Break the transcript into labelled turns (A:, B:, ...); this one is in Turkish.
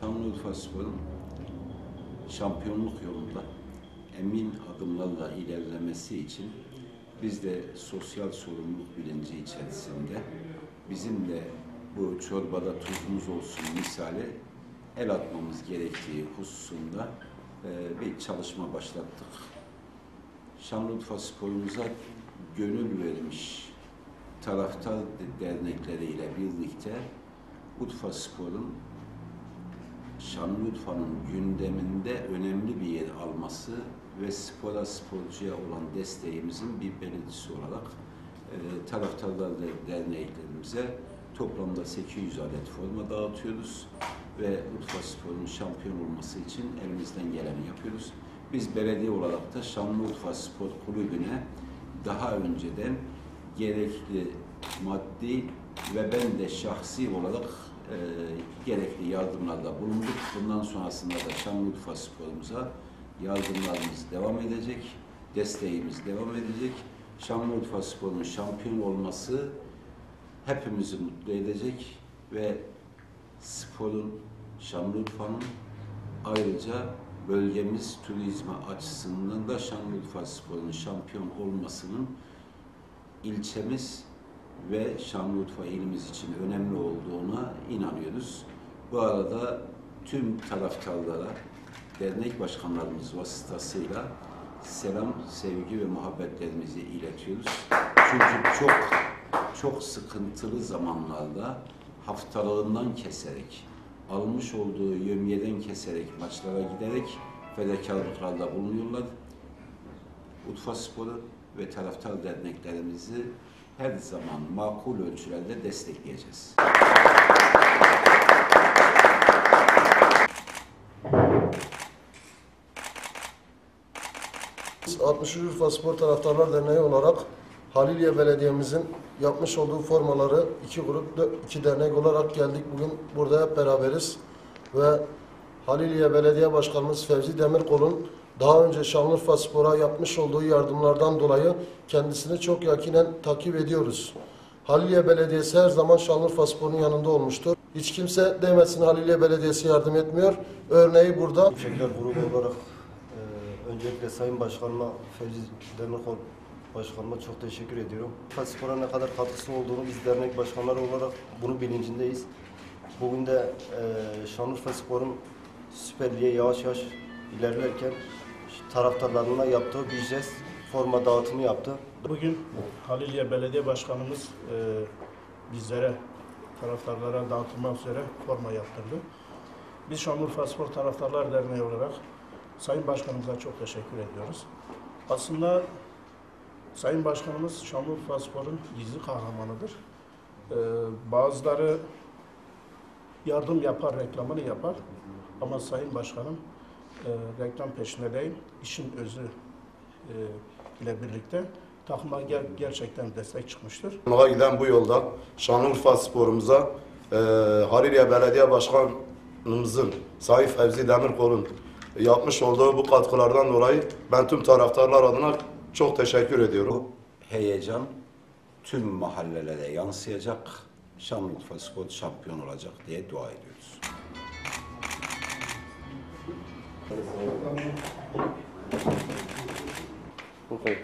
A: Şanlıurfa Spor'un şampiyonluk yolunda emin adımlarla ilerlemesi için biz de sosyal sorumluluk bilinci içerisinde bizim de bu çorbada tuzumuz olsun misali el atmamız gerektiği hususunda e, bir çalışma başlattık. Şanlıurfa Spor'umuza gönül vermiş taraftar dernekleriyle birlikte Urfa Spor'un Şanlıurfa'nın gündeminde önemli bir yer alması ve spora sporcuya olan desteğimizin bir belirtisi olarak e, taraftarlar derneklerimize toplamda 800 adet forma dağıtıyoruz ve Urfa Spor'un şampiyon olması için elimizden geleni yapıyoruz. Biz belediye olarak da Şanlıurfa Spor Kulübü'ne daha önceden gerekli maddi ve ben de şahsi olarak e, gerekli yardımlarda bulunduk. Bundan sonrasında da Şanlıurfa Spor'umuza yardımlarımız devam edecek, desteğimiz devam edecek. Şanlıurfa Spor'un şampiyon olması hepimizi mutlu edecek ve sporun, Şanlıurfa'nın ayrıca bölgemiz turizmi açısından da Şanlıurfa Spor'un şampiyon olmasının ilçemiz ve Şanlıurfa ilimiz için önemli olduğuna inanıyoruz. Bu arada tüm taraftarlara dernek başkanlarımız vasıtasıyla selam, sevgi ve muhabbetlerimizi iletiyoruz. Çünkü çok çok sıkıntılı zamanlarda haftalığından keserek, almış olduğu yömyeden keserek maçlara giderek fedakarlıklarda bulunuyorlar. Urfa Sporu ve taraftar derneklerimizi her zaman makul ölçülerde destekleyeceğiz.
B: 60 Urfa Spor Taraftarlar Derneği olarak Haliliye Belediye'mizin yapmış olduğu formaları iki grup, iki dernek olarak geldik. Bugün burada hep beraberiz. Ve Haliliye Belediye Başkanımız Fevzi Demirkol'un daha önce Şanlıurfa Spor'a yapmış olduğu yardımlardan dolayı kendisini çok yakinen takip ediyoruz. Haliliye Belediyesi her zaman Şanlıurfa Spor'un yanında olmuştur. Hiç kimse demesin Haliliye Belediyesi yardım etmiyor. Örneği burada.
C: Teşekkürler grubu olarak e, öncelikle Sayın Başkanıma Fevzi Demirkol Başkanıma çok teşekkür ediyorum. Spor'a ne kadar katkısı olduğunu biz dernek başkanları olarak bunu bilincindeyiz. Bugün de e, Şanlıurfa Spor'un Süper Lig'e yavaş yavaş ilerlerken taraftarlarına yaptığı bir jest forma dağıtımı yaptı.
D: Bugün Haliliye Belediye Başkanımız e, bizlere, taraftarlara dağıtılmak üzere forma yaptırdı. Biz Şanlıurfa Spor Taraftarlar Derneği olarak Sayın Başkanımıza çok teşekkür ediyoruz. Aslında Sayın Başkanımız Şanlıurfa Spor'un gizli kahramanıdır. E, bazıları yardım yapar, reklamını yapar. Ama Sayın Başkanım e, reklam peşinde değil, işin özü e, ile birlikte takıma ger- gerçekten destek çıkmıştır.
E: Yola giden bu yolda Şanlıurfa sporumuza e, Haririye Belediye Başkanımızın Sayın Fevzi Demirkol'un yapmış olduğu bu katkılardan dolayı ben tüm taraftarlar adına çok teşekkür ediyorum.
A: Bu heyecan tüm mahallelere yansıyacak. Şanlıurfa Spor şampiyon olacak diye dua ediyoruz.
C: Okay.